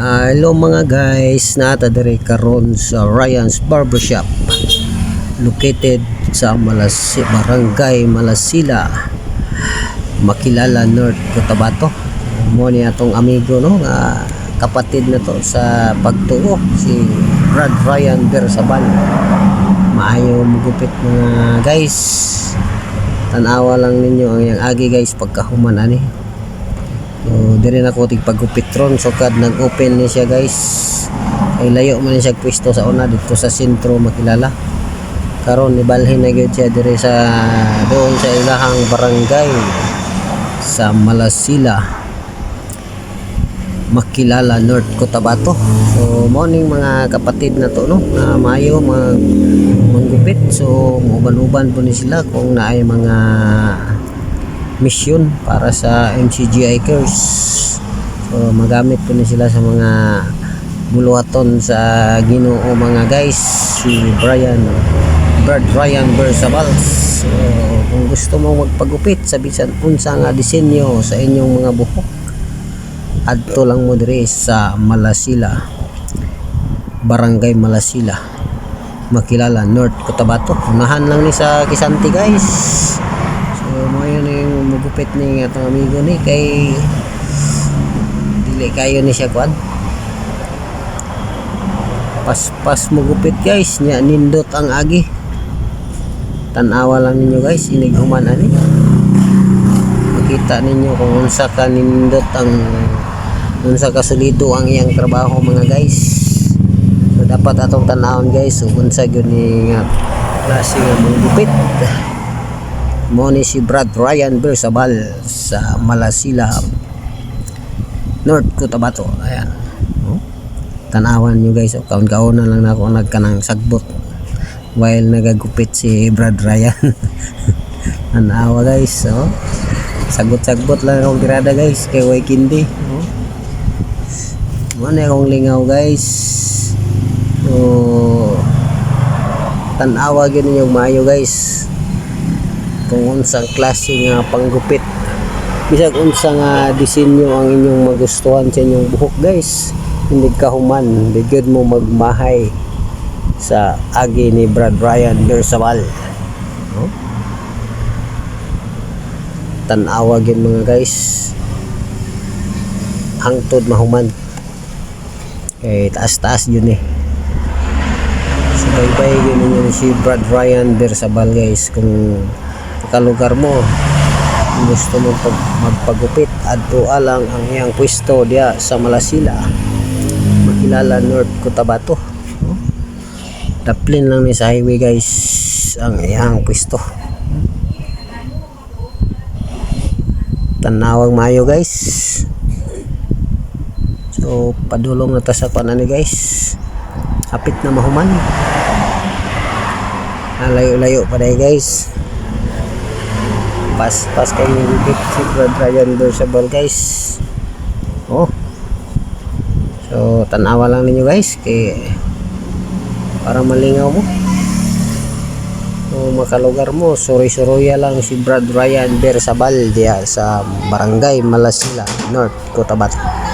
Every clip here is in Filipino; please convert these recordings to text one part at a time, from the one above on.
Hello mga guys, nata diri karon sa Ryan's Barbershop. Located sa Malasi, Barangay Malasila. Makilala North Cotabato. Mo ni atong amigo no nga kapatid na to sa pagtuo si Brad Ryan Bersabal. Maayo mugupit mga guys. Tanawa lang ninyo ang yang agi guys pagkahuman ani So, dire na ko tig pagupitron so kad nag-open ni siya guys. Ay layo man siya pwesto sa una dito sa sentro makilala. Karon nibalhin na gyud siya dire sa doon sa ilahang barangay sa Malasila. Makilala North Cotabato. So morning mga kapatid na to no. Na mayo mga manggupit. So uban-uban po ni sila kung naay mga mission para sa MCGI Cares. So magamit po na sila sa mga buluhaton sa Ginoo mga guys si Brian Bird Ryan Bersabals. So kung gusto mo magpagupit sa bisan unsa nga disenyo sa inyong mga buhok adto lang mo dire sa Malasila Barangay Malasila makilala North Cotabato unahan lang ni sa Kisanti guys so mo yun yung magupit ni atong amigo ni kay dili kayo ni siya kwan pas-pas magupit guys. Nya nindot ang agi. Tanawa lang ninyo guys. Inig human ani. Makita ninyo kung unsa ka nindot ang unsa ka solido ang iyang trabaho mga guys. So dapat atong tanawon guys. Kung unsa gyud ni nga klase nga manggupit mo si Brad Ryan Bersabal sa Malasila North Cotabato ayan oh. tanawan nyo guys oh, kaon-kaonan lang na ako nagkanang sagbot while nagagupit si Brad Ryan tanawa guys oh. sagbot-sagbot lang akong tirada guys kay Way Kindi oh. na akong lingaw guys so tanawa gyud ninyo maayo guys kung unsang klase nga panggupit. Bisag unsa nga disenyo ang inyong magustuhan sa inyong buhok guys. Hindi ka human. Di gyud mo magmahay sa agi ni Brad Ryan Bersabal no? tanawa gyud mga guys. Hangtod mahuman kay taas-taas yun eh. Subaybay yun ninyo si Brad Ryan Bersabal guys. Kung kalugar mo. Gusto mo pag, magpagupit adto alang ang iyang pwesto diya sa Malasila. Makilala North Cotabato. No? daplin lang ni sa highway guys ang iyang pwesto. Tanawang mayo guys. So padulong na ta sa panani guys. Hapit na mahuman. Ah, layo-layo pa dahil guys pas pas kay nilipit. Si Brad Ryan Bersabal guys. Oh. So tanawa lang ninyo guys kay para malingaw mo. So makalugar mo suroy-suroya lang si Brad Ryan Bersabal diya sa barangay Malasila North Cotabato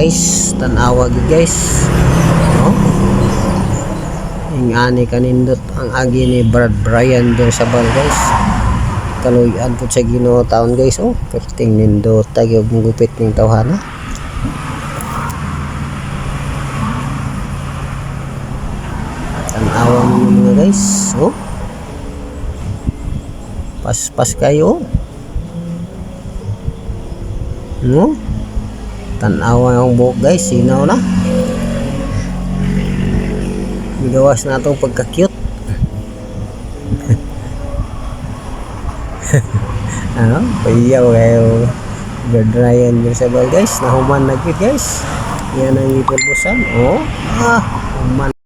guys. Tanawa guys. Oh ing ani kanindot ang agi ni Brad Brian der sa bal guys. Kaluyan po sa Ginoo taon guys. Oh perting nindot. Tagi og gupit ning tawhana tanawa mo mga guys oh. Pas-pas kayo. No tanawa yung buhok guys. Sinaw na. Gawas na itong pagka-cute. Ano? Payaw kayo. Bird Ryan Bersabal guys. Nahuman na cute guys. Yan ang ipulbusan oh. Ah human